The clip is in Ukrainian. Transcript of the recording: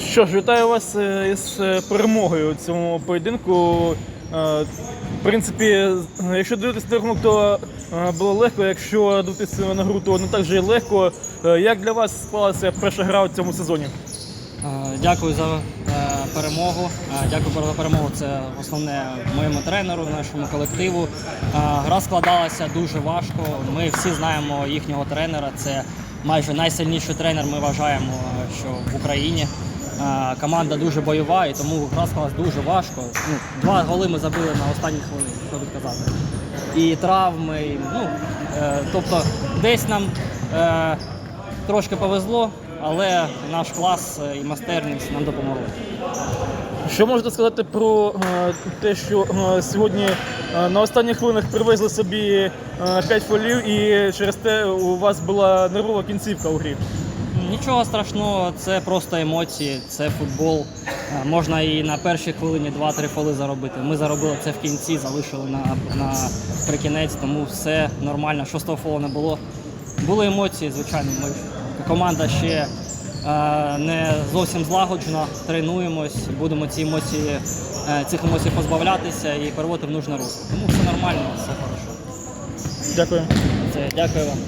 Що ж, вітаю вас е, із е, перемогою у цьому поєдинку. Е, В принципі, якщо дивитися на рахунок, то було легко. Якщо дивитися на гру, то не так же і легко. Як для вас склалася перша гра у цьому сезоні? Дякую за перемогу. Дякую за перемогу. Це основне моєму тренеру, нашому колективу. Гра складалася дуже важко. Ми всі знаємо їхнього тренера. Це майже найсильніший тренер. Ми вважаємо, що в Україні. Е, Команда дуже бойова, і тому гра склалась дуже важко. Ну, два голи ми забили на останній хвилині, що тут казати. І травми. і, ну, е, тобто десь нам е, трошки повезло, але наш клас е, і майстерність нам допомогли. Що можете сказати про е, те, що сьогодні на останніх хвилинах привезли собі 5 фолів і через те у вас була нервова кінцівка у грі? Нічого страшного, це просто емоції, це футбол. Е, Можна і на першій хвилині 2-3 фоли заробити. Ми заробили це в кінці, залишили на, на прикінець, тому все нормально. Шостого фолу не було. Були емоції, звичайно. Ми команда ще е, не зовсім злагоджена, тренуємось, будемо ці емоції, е, цих емоцій позбавлятися і переводити в нужне русло. Тому все нормально, все хорошо. Дякую. Це, дякую вам.